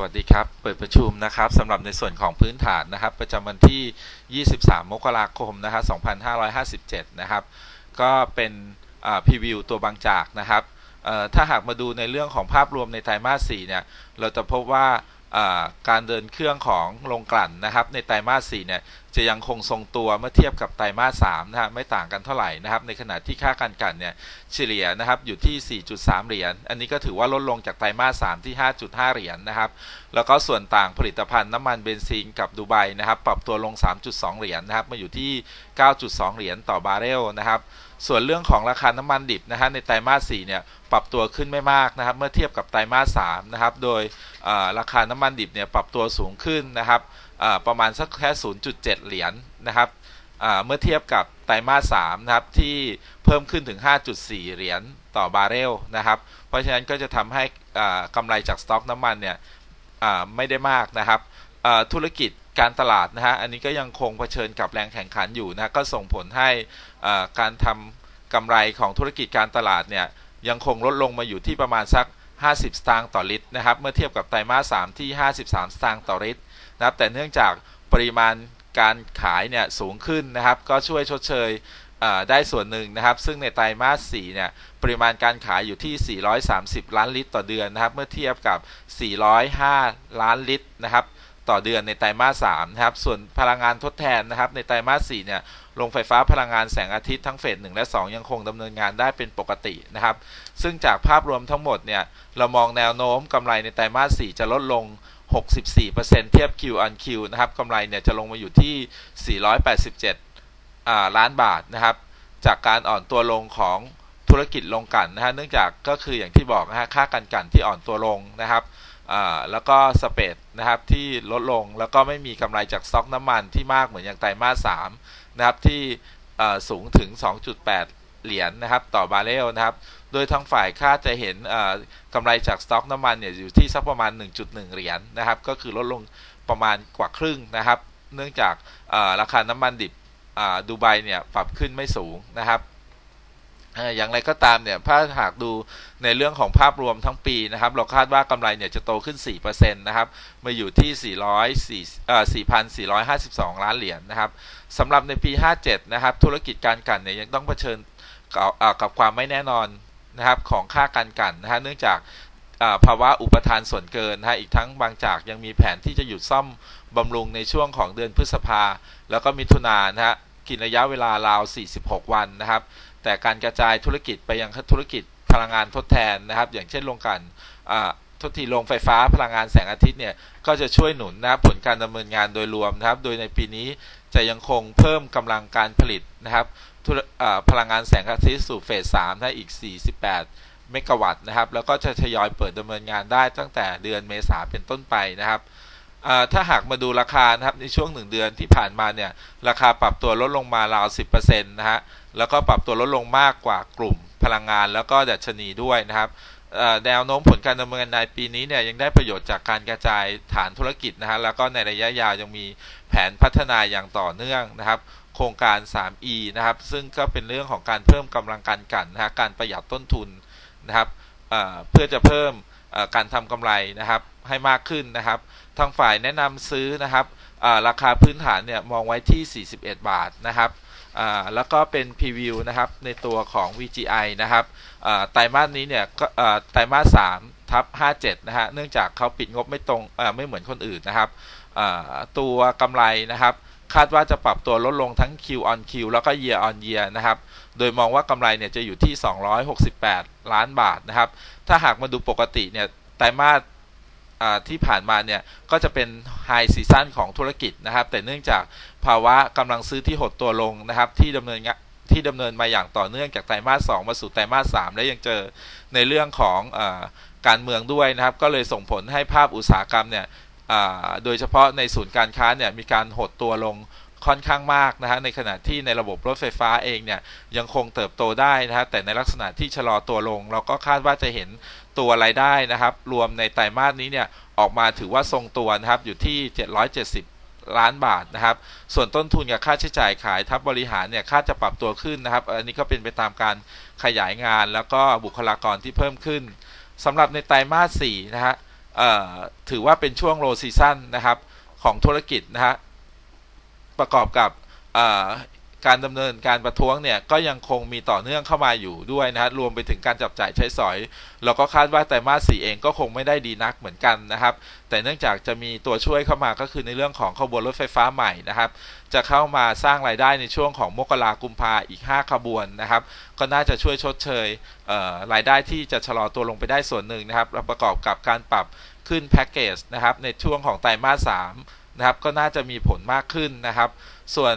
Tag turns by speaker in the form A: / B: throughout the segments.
A: วัสดีครับ เปิดประชุมนะครับสำหรับในส่วนของพื้นฐานนะครับ ประจำวันที่ 23 มกราคมนะครับ 2557 นะครับ ก็เป็นพรีวิวตัวบางจากนะครับถ้าหากมาดูในเรื่องของภาพรวมในไตรมาส 4 เนี่ย เราจะพบว่า การเดินเครื่องของโรงกลั่นนะครับ ในไตรมาส 4 เนี่ยจะยังคงทรงตัวเมื่อเทียบกับไตรมาส 3 นะฮะไม่ต่างกันเท่าไหร่นะครับ ในขณะที่ค่าการกลั่นเนี่ยเฉลี่ยนะครับอยู่ที่ 4.3 เหรียญ อันนี้ก็ถือว่าลดลงจากไตรมาส 3 ที่ 5.5 เหรียญนะครับ แล้วก็ส่วนต่างผลิตภัณฑ์น้ำมันเบนซินกับดูไบนะครับ ปรับตัวลง 3.2 เหรียญนะครับ มาอยู่ที่ 9.2 เหรียญต่อบาร์เรลนะครับ ส่วนเรื่องของราคาน้ำมันดิบนะฮะในไตรมาส4เนี่ยปรับตัวขึ้นไม่มากนะครับเมื่อเทียบกับไตรมาส3นะครับโดยราคาน้ำมันดิบเนี่ยปรับตัวสูงขึ้นนะครับประมาณสักแค่ 0.7 เหรียญนะครับเมื่อเทียบกับไตรมาส3นะครับที่เพิ่มขึ้นถึง 5.4 เหรียญต่อบาร์เรลนะครับเพราะฉะนั้นก็จะทำให้อ่ากำไรจากสต็อกน้ำมันเนี่ยไม่ได้มากนะครับธุรกิจ การตลาดนะฮะ อันนี้ก็ยังคงเผชิญกับแรงแข่งขันอยู่นะ ก็ส่งผลให้การทำกำไรของธุรกิจการตลาดเนี่ยยังคงลดลงมาอยู่ที่ประมาณสัก 50 สตางค์ต่อลิตรนะครับ เมื่อเทียบกับไตรมาส 3 ที่ 53 สตางค์ต่อลิตรนะครับ แต่เนื่องจากปริมาณการขายเนี่ยสูงขึ้นนะครับ ก็ช่วยชดเชยได้ส่วนหนึ่งนะครับ ซึ่งในไตรมาส 4 เนี่ย ปริมาณการขายอยู่ที่ 430 ล้านลิตรต่อเดือนนะครับ เมื่อเทียบกับ 405 ล้านลิตรนะครับ ต่อเดือนในไตรมาส3นะครับ ส่วนพลังงานทดแทนนะครับ ในไตรมาส4เนี่ยโรงไฟฟ้าพลังงานแสงอาทิตย์ทั้งเฟส1และ 2 ยังคงดำเนินงานได้เป็นปกตินะครับ ซึ่งจากภาพรวมทั้งหมดเนี่ยเรามองแนวโน้มกำไรในไตรมาส4จะลดลง 64%เทียบ Q on Q นะครับกำไรเนี่ยจะลงมาอยู่ที่ 487อ่าล้านบาทนะครับ จากการอ่อนตัวลงของธุรกิจลงกลั่นนะฮะเนื่องจากก็คืออย่างที่บอกนะฮะค่ากันกลั่นที่อ่อนตัวลงนะครับ แล้วก็สเปดนะครับที่ลดลงแล้วก็ไม่มีกำไรจากสต็อกน้ำมันที่มากเหมือนอย่างไตรมาส3นะครับที่สูงถึง 2.8 เหรียญนะครับต่อบาร์เรลนะครับ โดยทางฝ่ายคาจะเห็นอ่ากำไรจากสต็อกน้ำมันเนี่ยอยู่ที่สักประมาณ 1.1 เหรียญนะครับ ก็คือลดลงประมาณกว่าครึ่งนะครับ เนื่องจากราคาน้ำมันดิบดูไบเนี่ยปรับขึ้นไม่สูงนะครับ อย่างไรก็ตามเนี่ยถ้าหากดูในเรื่องของภาพรวมทั้งปีนะครับ เราคาดว่ากำไรเนี่ยจะโตขึ้น 4%นะครับมาอยู่ที่ 404เอ่อ4,452 ล้านเหรียญนะครับสำหรับในปี 57 นะครับ ธุรกิจการกันเนี่ยยังต้องเผชิญกับเอ่อกับความไม่แน่นอนนะครับของค่าการกันนะฮะเนื่องจากภาวะอุปทานส่วนเกินนะฮะอีกทั้งบางจากยังมีแผนที่จะหยุดซ่อมบำรุงในช่วงของเดือนพฤษภาแล้วก็มิถุนายนนะฮะกินระยะเวลาราว 46 วันนะครับ แต่การกระจายธุรกิจไปยังธุรกิจพลังงานทดแทนนะครับ อย่างเช่นโรงกลั่นอ่าทดทีโรงไฟฟ้าพลังงานแสงอาทิตย์เนี่ยก็จะช่วยหนุนนะครับผลการดำเนินงานโดยรวมนะครับ โดยในปีนี้จะยังคงเพิ่มกำลังการผลิตนะครับพลังงานแสงอาทิตย์สู่เฟส3นะอีก 48 เมกะวัตต์นะครับ แล้วก็จะทยอยเปิดดำเนินงานได้ตั้งแต่เดือนเมษาเป็นต้นไปนะครับถ้าหากมาดูราคานะครับในช่วงหนึ่งเดือนที่ผ่านมาเนี่ยราคาปรับตัวลดลงมาราว 10%นะฮะ แล้วก็ปรับตัวลดลงมากกว่ากลุ่มพลังงานแล้วก็ดัชนีด้วยนะครับแนวโน้มผลการดำเนินงานในปีนี้เนี่ยยังได้ประโยชน์จากการกระจายฐานธุรกิจนะฮะแล้วก็ในระยะยาวยังมีแผนพัฒนาอย่างต่อเนื่องนะครับ โครงการ 3E นะครับ ซึ่งก็เป็นเรื่องของการเพิ่มกำลังการกันนะฮะการประหยัดต้นทุนนะครับเเพื่อจะเพิ่มการทำกำไรนะครับให้มากขึ้นนะครับ ทางฝ่ายแนะนำซื้อนะครับราคาพื้นฐานเนี่ยมองไว้ที่ 41 บาทนะครับ อ่าแล้วก็เป็นพรีวิวนะครับในตัวของ VGI นะครับอ่าไตรมาสนี้เนี่ยก็อ่าไตรมาส3ทับ57นะฮะเนื่องจากเขาปิดงบไม่ตรงอ่าไม่เหมือนคนอื่นนะครับอ่าตัวกำไรนะครับคาดว่าจะปรับตัวลดลงทั้ง Q on Q แล้วก็ Year on Year นะครับ โดยมองว่ากำไรเนี่ยจะอยู่ที่ 268 ล้านบาทนะครับ ถ้าหากมาดูปกติเนี่ย ไตรมาสอ่า ที่ผ่านมาเนี่ยก็จะเป็นไฮซีซันของธุรกิจนะครับ แต่เนื่องจากภาวะกำลังซื้อที่หดตัวลงนะครับ ที่ดำเนินที่ดำเนินมาอย่างต่อเนื่องจากไตรมาส 2 มาสู่ไตรมาส 3 และยังเจอในเรื่องของอการเมืองด้วยนะครับ ก็เลยส่งผลให้ภาพอุตสาหกรรมเนี่ยโดยเฉพาะในศูนย์การค้าเนี่ยมีการหดตัวลงค่อนข้างมากนะฮะในขณะที่ในระบบรถไฟฟ้าเองเนี่ยยังคงเติบโตได้นะฮะแต่ในลักษณะที่ชะลอตัวลง เราก็คาดว่าจะเห็น ตัวรายได้นะครับ รวมในไตรมาสนี้เนี่ยออกมาถือว่าทรงตัวนะครับอยู่ที่ 770 ล้านบาทนะครับ ส่วนต้นทุนกับค่าใช้จ่ายขายทับบริหารเนี่ยคาดจะปรับตัวขึ้นนะครับ อันนี้ก็เป็นไปตามการขยายงานแล้วก็บุคลากรที่เพิ่มขึ้นสำหรับในไตรมาส4นะฮะถือว่าเป็นช่วงโลซีซั o นนะครับของธุรกิจนะฮะประกอบกับเอ่อ การดำเนินการประท้วงเนี่ยก็ยังคงมีต่อเนื่องเข้ามาอยู่ด้วยนะฮะรวมไปถึงการจับจ่ายใช้สอย เราก็คาดว่าไตรมาสสี่เองก็คงไม่ได้ดีนักเหมือนกันนะครับ แต่เนื่องจากจะมีตัวช่วยเข้ามาก็คือในเรื่องของขบวนรถไฟฟ้าใหม่นะครับ จะเข้ามาสร้างรายได้ในช่วงของมกรากุมภาอีก 5 ขบวนนะครับ ก็น่าจะช่วยชดเชยเรายได้ที่จะชะลอตัวลงไปได้ส่วนหนึ่งนะครับประกอบกับการปรับขึ้นแพ็กเกจนะครับในช่วงของไตรมาสสามนะครับก็น่าจะมีผลมากขึ้นนะครับ ส่วน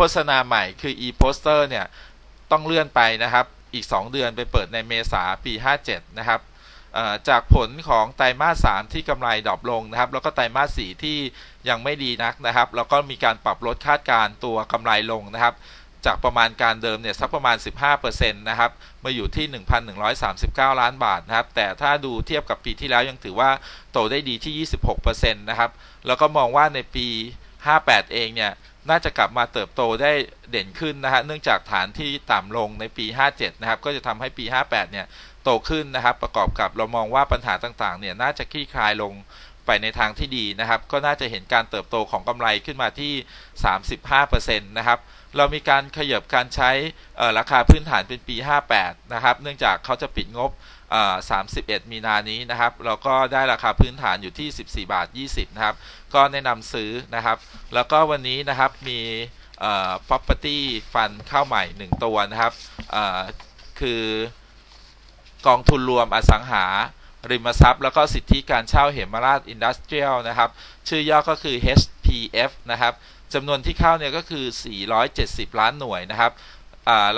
A: โฆษณาใหม่คือ e-poster เนี่ย ต้องเลื่อนไปนะครับ อีก 2 เดือนไปเปิดในเมษาปี 57 นะครับจากผลของไตรมาส 3 ที่กำไรดรอปลงนะครับ แล้วก็ไตรมาส 4 ที่ยังไม่ดีนักนะครับ แล้วก็มีการปรับลดคาดการ์ตัวกำไรลงนะครับ จากประมาณการเดิมเนี่ยสักประมาณ 15%นะครับ มาอยู่ที่ 1,139 ล้านบาทนะครับ แต่ถ้าดูเทียบกับปีที่แล้วยังถือว่าโตได้ดีที่ 26%นะครับ แล้วก็มองว่าในปี 58 เองเนี่ยน่าจะกลับมาเติบโตได้เด่นขึ้นนะฮะเนื่องจากฐานที่ต่ำลงในปี 57 นะครับ ก็จะทำให้ปี 58 เนี่ยโตขึ้นนะครับ ประกอบกับเรามองว่าปัญหาต่างๆ เนี่ยน่าจะคลี่คลายลงไปในทางที่ดีนะครับ ก็น่าจะเห็นการเติบโตของกำไรขึ้นมาที่ 35%นะครับเรามีการขยับการใช้ราคาพื้นฐานเป็นปี 58 นะครับ เนื่องจากเขาจะปิดงบ 31 มีนานี้นะครับเราก็ได้ราคาพื้นฐานอยู่ที่ 14 บาท 20 นะครับ ก็แนะนำซื้อนะครับ แล้วก็วันนี้นะครับมี property fund เข้าใหม่ 1 ตัวนะครับคือกองทุนรวมอสังหาริมทรัพย์ แล้วก็สิทธิการเช่าเหมราชอินดัสเทรียลนะครับ ชื่อย่อก็คือ HPF นะครับจำนวนที่เข้าเนี่ยก็คือ 470 ล้านหน่วยนะครับ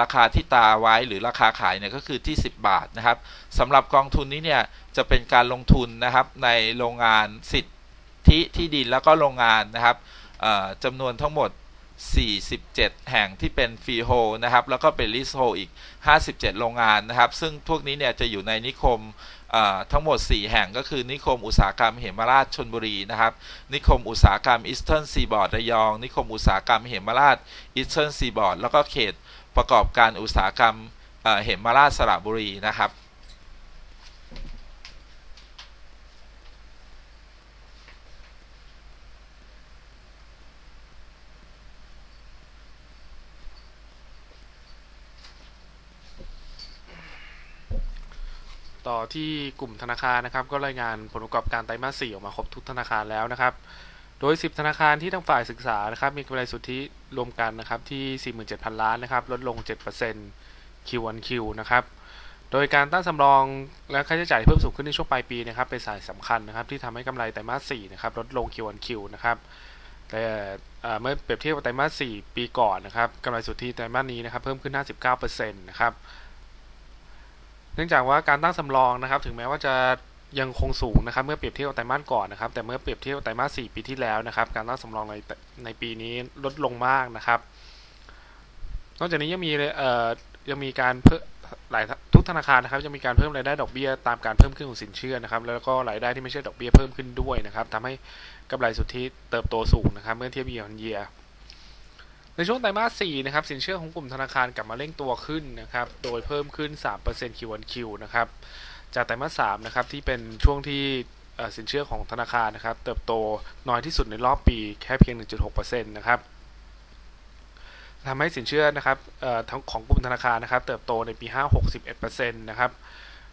A: ราคาที่ตาไว้หรือราคาขายเนี่ยก็คือที่ 10 บาทนะครับสำหรับกองทุนนี้เนี่ยจะเป็นการลงทุนนะครับในโรงงานสิทธิที่ดินแล้วก็โรงงานนะครับจำนวนทั้งหมด 47 แห่งที่เป็นฟรีโฮลนะครับแล้วก็เป็นลิสโฮอีก 57 โรงงานนะครับ ซึ่งพวกนี้เนี่ยจะอยู่ในนิคม ทั้งหมด 4 แห่งก็คือนิคมอุตสาหกรรมเหมราชชนบุรีนะครับ นิคมอุตสาหกรรมอีสเทิร์นซีบอร์ดระยอง นิคมอุตสาหกรรมเหมราชอีสเทิร์นซีบอร์ดแล้วก็เขตประกอบการอุตสาหกรรมเหมราชสระบุรีนะครับ
B: ที่กลุ่มธนาคารนะครับ ก็รายงานผลประกอบการไตรมาส4ออกมาครบทุกธนาคารแล้วนะครับ โดย 10 ธนาคารที่ทางฝ่ายศึกษานะครับมีกำไรสุทธิรวมกันนะครับที่ 47,000 ล้านนะครับลดลง 7% Q1Q นะครับโดยการตั้งสำรองและค่าใช้จ่ายเพิ่มสูงขึ้นในช่วงปลายปีนะครับเป็นสายสำคัญนะครับที่ทำให้กำไรไตรมาส4นะครับลดลง Q1Q นะครับแต่เมื่อเปรียบเทียบกับไตรมาส4ปีก่อนนะครับกำไรสุทธิไตรมาสนี้นะครับเพิ่มขึ้น 59%นะครับ นื่องจากว่าการตั้งสำรองนะครับ ถึงแม้ว่าจะยังคงสูงนะครับ เมื่อเปรียบเทียบกับไตรมาสก่อนนะครับ แต่เมื่อเปรียบเทียบกับไตรมาส4ปีที่แล้วนะครับ การตั้งสำรองในในปีนี้ลดลงมากนะครับ นอกจากนี้ยังมีเอ่อยังมีการเพิ่มหลายทุกธนาคารนะครับจะมีการเพิ่มรายได้ดอกเบี้ยตามการเพิ่มขึ้นของสินเชื่อนะครับ แล้วก็รายได้ที่ไม่ใช่ดอกเบี้ยเพิ่มขึ้นด้วยนะครับทำให้กำไรสุทธิเติบโตสูงนะครับ เมื่อเทียบเยียร์เยีย ในช่วงไตรมาส4นะครับสินเชื่อของกลุ่มธนาคารกลับมาเร่งตัวขึ้นนะครับโดยเพิ่มขึ้น 3% Q1Q นะครับจากไตรมาส3นะครับที่เป็นช่วงที่สินเชื่อของธนาคารนะครับเติบโตน้อยที่สุดในรอบปีแค่เพียง 1.6%นะครับทำให้สินเชื่อนะครับทั้งของกลุ่มธนาคารนะครับเติบโตในปี 5 61%นะครับ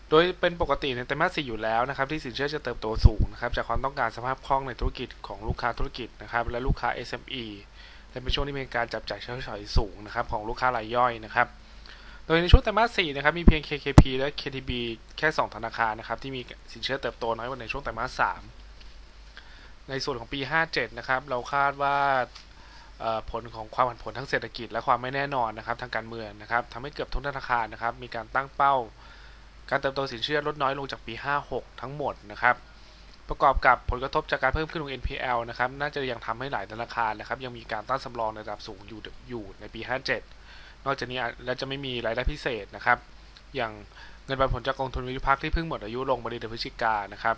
B: โดยเป็นปกติในไตรมาส4อยู่แล้วนะครับที่สินเชื่อจะเติบโตสูงนะครับจากความต้องการสภาพคล่องในธุรกิจของลูกค้าธุรกิจนะครับและลูกค้า SME และเป็นช่วงที่มีการจับจ่ายใช้สอยสูงนะครับของลูกค้ารายย่อยนะครับ โดยในช่วงไตรมาส4นะครับมีเพียง KKP และ KTB แค่ 2 ธนาคารนะครับที่มีสินเชื่อเติบโตน้อยกว่าในช่วงไตรมาส3ในส่วนของปี 57 นะครับเราคาดว่าผลของความผันผวนทั้งเศรษฐกิจและความไม่แน่นอนนะครับทางการเมืองนะครับทำให้เกือบทุกธนาคารนะครับมีการตั้งเป้า การเติบโตสินเชื่อลดน้อยลงจากปี 56 ทั้งหมดนะครับ ประกอบกับผลกระทบจากการเพิ่มขึ้นของ NPL นะครับน่าจะยังทำให้หลายธนาคารนะครับยังมีการตั้งสำรองในระดับสูงอยู่อยู่ในปี 57 นอกจากนี้และจะไม่มีรายได้พิเศษนะครับ อย่างเงินปันผลจากกองทุนวิพักษ์ที่เพิ่งหมดอายุลงมาในเดือนพฤศจิกานะครับ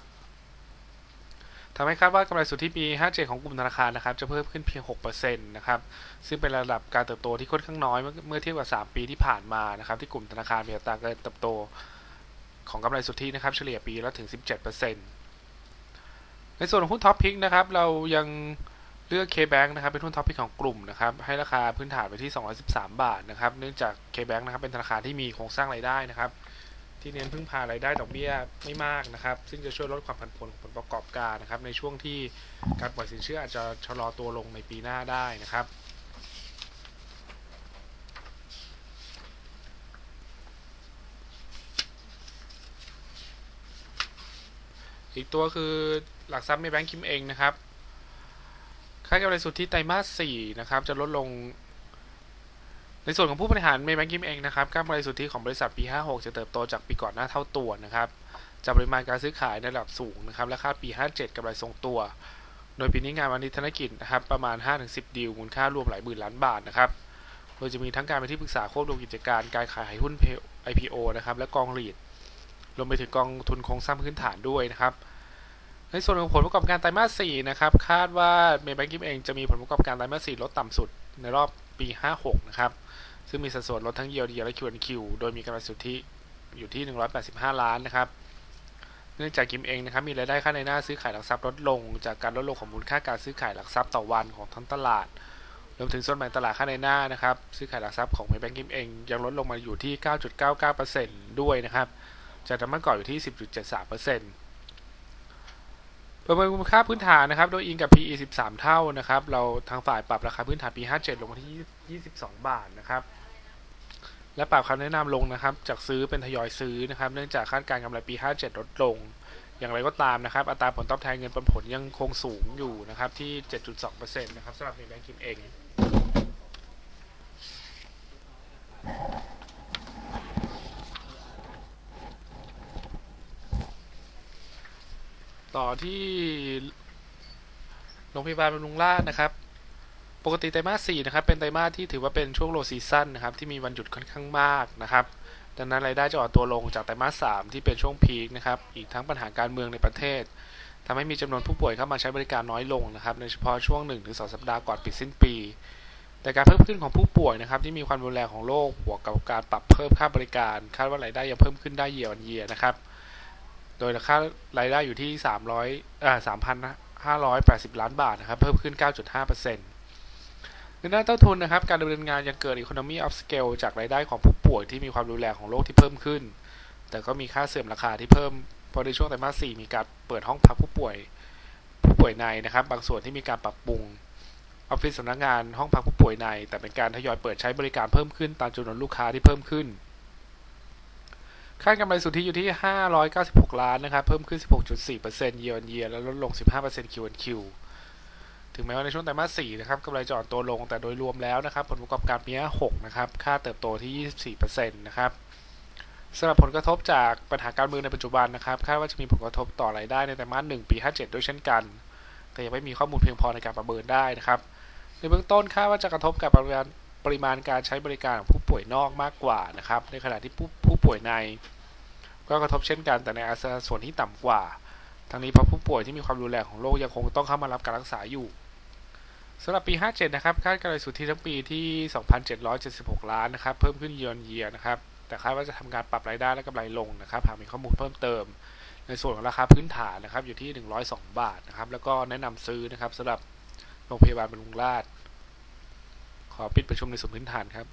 B: ทำให้คาดว่ากำไรสุทธิปี 57 ของกลุ่มธนาคารนะครับจะเพิ่มขึ้นเพียง 6%นะครับซึ่งเป็นระดับการเติบโตที่ค่อนข้างน้อยเมื่อเมื่อเทียบกับ 3 ปีที่ผ่านมานะครับที่กลุ่มธนาคารมีอัตราการเติบโตของกำไรสุทธินะครับเฉลี่ยปีละถึง 17% ในส่วนของหุ้นท็อปพิกนะครับ เรายังเลือก KBank นะครับ เป็นหุ้นท็อปพิกของกลุ่มนะครับ ให้ราคาพื้นฐานไปที่ 213 บาทนะครับ เนื่องจาก KBank นะครับ เป็นธนาคารที่มีโครงสร้างรายได้นะครับ ที่เน้นพึ่งพารายได้ดอกเบี้ยไม่มากนะครับ ซึ่งจะช่วยลดความผันผวนของผลประกอบการนะครับ ในช่วงที่การปล่อยสินเชื่ออาจจะชะลอตัวลงในปีหน้าได้นะครับ อีกตัวคือหลักทรัพย์ในแบงก์คิมเองนะครับ ค่ากำไรสุทธิไตรมาส4นะครับ จะลดลง ในส่วนของผู้บริหารในแบงก์คิมเองนะครับกำไรสุทธิของบริษัทปี 56 จะเติบโตจากปีก่อนหน้าเท่าตัวนะครับจากปริมาณการซื้อขายในระดับสูงนะครับและคาดปี 57กำไรทรงตัว โดยปีนี้งานวันนี้ธนกิจนะครับประมาณ 5-10 ดีลมูลค่ารวมหลายหมื่นล้านบาทนะครับโดยจะมีทั้งการเป็นที่ปรึกษาควบรวมกิจการการขายหุ้น IPO นะครับและกองหลีดรวมไปถึงกองทุนโครงสร้างพื้นฐานด้วยนะครับ ในส่วนของผลประกอบการไตรมาส4นะครับ คาดว่าเมย์แบงกิ้งเองจะมีผลประกอบการไตรมาส4ลดต่ำสุดในรอบปี 56 นะครับ ซึ่งมีสัดส่วนลดทั้ง yield และ Q&Q โดยมีกำไรสุทธิอยู่ที่ 185 ล้านนะครับ เนื่องจากกิมเองนะครับมีรายได้ค่าในหน้าซื้อขายหลักทรัพย์ลดลง จากการลดลงของมูลค่าการซื้อขายหลักทรัพย์ต่อวันของทั้งตลาด รวมถึงส่วนแบ่งตลาดค่าในหน้านะครับ ซื้อขายหลักทรัพย์ของเมย์แบงกิ้งเองยังลดลงมาอยู่ที่ 9.99%ด้วยนะครับ จากเมื่อก่อนอยู่ที่ 10.73% ประเมินมูลค่าพื้นฐานนะครับ โดยอิงกับ PE 13 เท่านะครับ เราทางฝ่ายปรับราคาพื้นฐานปี 57 ลงมาที่ 22 บาทนะครับ และปรับคำแนะนำลงนะครับ จากซื้อเป็นทยอยซื้อนะครับ เนื่องจากคาดการณ์กำไรปี 57 ลดลง อย่างไรก็ตามนะครับ อัตราผลตอบแทนเงินปันผลยังคงสูงอยู่นะครับที่ 7.2%นะครับสำหรับในแบงก์กิมเอง ต่อที่โรงพยาบาลบำรุงราษฎร์นะครับ ปกติไตรมาส4นะครับ เป็นไตรมาสที่ถือว่าเป็นช่วงโลซีซั่นนะครับ ที่มีวันหยุดค่อนข้างมากนะครับ ดังนั้นรายได้จะอ่อนตัวลงจากไตรมาส3ที่เป็นช่วงพีคนะครับ อีกทั้งปัญหาการเมืองในประเทศทำให้มีจำนวนผู้ป่วยเข้ามาใช้บริการน้อยลงนะครับ โดยเฉพาะช่วง 1-2 สัปดาห์ก่อนปิดสิ้นปี แต่การเพิ่มขึ้นของผู้ป่วยนะครับที่มีความรุนแรงของโรคบวกกับการปรับเพิ่มค่าบริการ คาดว่ารายได้ยังเพิ่มขึ้นได้เยียร์วันเยียนะครับ โดยค่ารายได้อยู่ที่300อ่า3,580ล้านบาทนะครับ เพิ่มขึ้น9.5%ในด้านต้นทุนนะครับ การดำเนินงานยังเกิด economy of scale จากรายได้ของผู้ป่วยที่มีความรุนแรงของโรคที่เพิ่มขึ้น แต่ก็มีค่าเสื่อมราคาที่เพิ่มพราะในช่วงไตรมาส 4 มีการเปิดห้องพักผู้ป่วย ผู้ป่วยในนะครับ บางส่วนที่มีการปรับปรุงออฟฟิศสำนักงานห้องพักผู้ป่วยใน แต่เป็นการทยอยเปิดใช้บริการเพิ่มขึ้นตามจำนวนลูกค้าที่เพิ่มขึ้น ค่ากำไรสุทธิอยู่ที่ 596 ล้านนะครับ เพิ่มขึ้น 16.4% year on year และลดลง 15% Q on Q ถึงแม้ว่าในช่วงไตรมาส4นะครับกำไรจะอ่อนตัวลงแต่โดยรวมแล้วนะครับ ผลประกอบการปี6นะครับค่าเติบโตที่ 24%นะครับสำหรับผลกระทบจากปัญหาการเมืองในปัจจุบันนะครับคาดว่าจะมีผลกระทบต่อรายได้ในไตรมาส1ปี 57 ด้วยเช่นกัน แต่ยังไม่มีข้อมูลเพียงพอในการประเมินได้นะครับในเบื้องต้นคาดว่าจะกระทบกับปริมาณปริมาณการใช้บริการของผู้ป่วยนอกมากกว่านะครับในขณะที่ผู้ ผู้ป่วยใน ก็กระทบเช่นกันแต่ในอัตราส่วนที่ต่ำกว่า ทั้งนี้เพราะผู้ป่วยที่มีความรุนแรงของโรคยังคงต้องเข้ามารับการรักษาอยู่สำหรับปี 57 นะครับ คาดกำไรสุทธิทั้งปีที่ 2,776 ล้านนะครับ เพิ่มขึ้นเยียร์เยียนะครับ แต่คาดว่าจะทำการปรับรายได้และกำไรลงนะครับ หากมีข้อมูลเพิ่มเติม ในส่วนของราคาพื้นฐานนะครับ อยู่ที่ 102 บาทนะครับ แล้วก็แนะนำซื้อนะครับสำหรับโรงพยาบาลบำรุงราษฎร์ขอปิดประชุมในส่วนพื้นฐานครับ